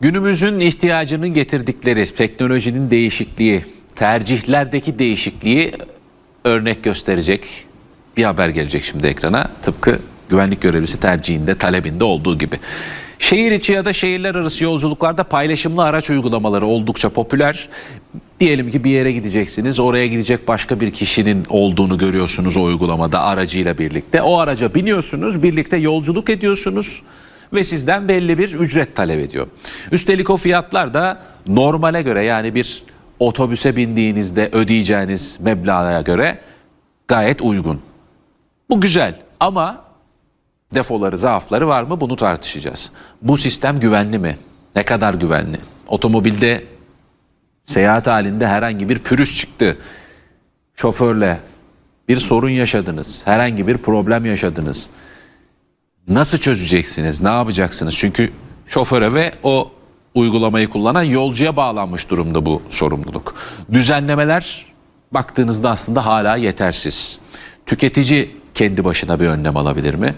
Günümüzün ihtiyacının getirdikleri teknolojinin değişikliği, tercihlerdeki değişikliği örnek gösterecek bir haber gelecek şimdi ekrana. Tıpkı güvenlik görevlisi tercihinde, talebinde olduğu gibi. Şehir içi ya da şehirler arası yolculuklarda paylaşımlı araç uygulamaları oldukça popüler. Diyelim ki bir yere gideceksiniz. Oraya gidecek başka bir kişinin olduğunu görüyorsunuz o uygulamada aracıyla birlikte. O araca biniyorsunuz, birlikte yolculuk ediyorsunuz ve sizden belli bir ücret talep ediyor. Üstelik o fiyatlar da normale göre yani bir otobüse bindiğinizde ödeyeceğiniz meblağa göre gayet uygun. Bu güzel ama defoları, zaafları var mı bunu tartışacağız. Bu sistem güvenli mi? Ne kadar güvenli? Otomobilde seyahat halinde herhangi bir pürüz çıktı. Şoförle bir sorun yaşadınız, herhangi bir problem yaşadınız. Nasıl çözeceksiniz? Ne yapacaksınız? Çünkü şoföre ve o uygulamayı kullanan yolcuya bağlanmış durumda bu sorumluluk. Düzenlemeler baktığınızda aslında hala yetersiz. Tüketici kendi başına bir önlem alabilir mi?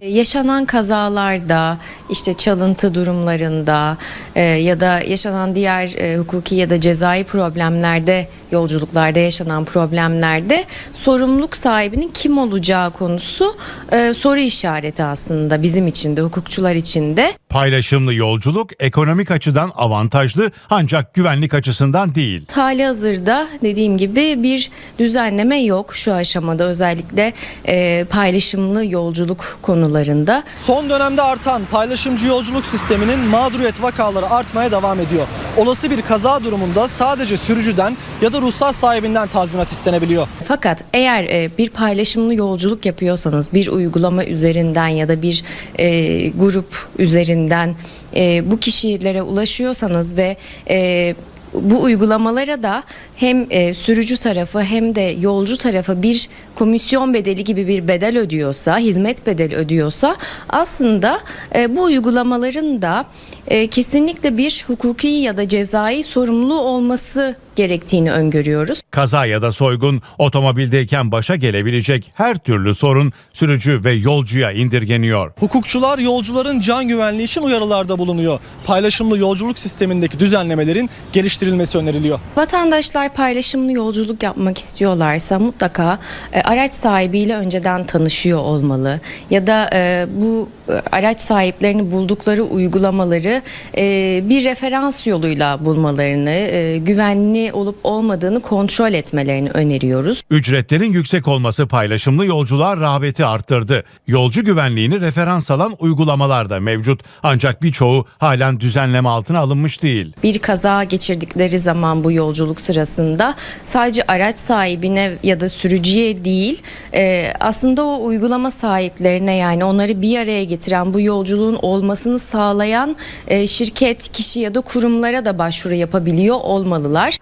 Yaşanan kazalarda, işte çalıntı durumlarında e, ya da yaşanan diğer e, hukuki ya da cezai problemlerde, yolculuklarda yaşanan problemlerde sorumluluk sahibinin kim olacağı konusu e, soru işareti aslında bizim için de, hukukçular için de. Paylaşımlı yolculuk ekonomik açıdan avantajlı ancak güvenlik açısından değil. Hali hazırda dediğim gibi bir düzenleme yok şu aşamada özellikle e, paylaşımlı yolculuk konularında. Son dönemde artan paylaşımcı yolculuk sisteminin mağduriyet vakaları artmaya devam ediyor. Olası bir kaza durumunda sadece sürücüden ya da ruhsat sahibinden tazminat istenebiliyor. Fakat eğer e, bir paylaşımlı yolculuk yapıyorsanız bir uygulama üzerinden ya da bir e, grup üzerinden e, bu kişilere ulaşıyorsanız ve bu uygulamalara da hem e, sürücü tarafı hem de yolcu tarafı bir komisyon bedeli gibi bir bedel ödüyorsa, hizmet bedeli ödüyorsa aslında e, bu uygulamaların da e, kesinlikle bir hukuki ya da cezai sorumluluğu olması gerektiğini öngörüyoruz. Kaza ya da soygun otomobildeyken başa gelebilecek her türlü sorun sürücü ve yolcuya indirgeniyor. Hukukçular yolcuların can güvenliği için uyarılarda bulunuyor. Paylaşımlı yolculuk sistemindeki düzenlemelerin geliştirilmesi öneriliyor. Vatandaşlar paylaşımlı yolculuk yapmak istiyorlarsa mutlaka e, araç sahibiyle önceden tanışıyor olmalı ya da e, bu araç sahiplerini buldukları uygulamaları e, bir referans yoluyla bulmalarını, e, güvenli olup olmadığını kontrol etmelerini öneriyoruz. Ücretlerin yüksek olması paylaşımlı yolculuğa rağbeti arttırdı. Yolcu güvenliğini referans alan uygulamalar da mevcut ancak birçoğu halen düzenleme altına alınmış değil. bir kaza geçirdikleri zaman bu yolculuk sırasında sadece araç sahibine ya da sürücüye değil e, aslında o uygulama sahiplerine yani onları bir araya getiren bu yolculuğun olmasını sağlayan e, şirket, kişi ya da kurumlara da başvuru yapabiliyor olmalılar.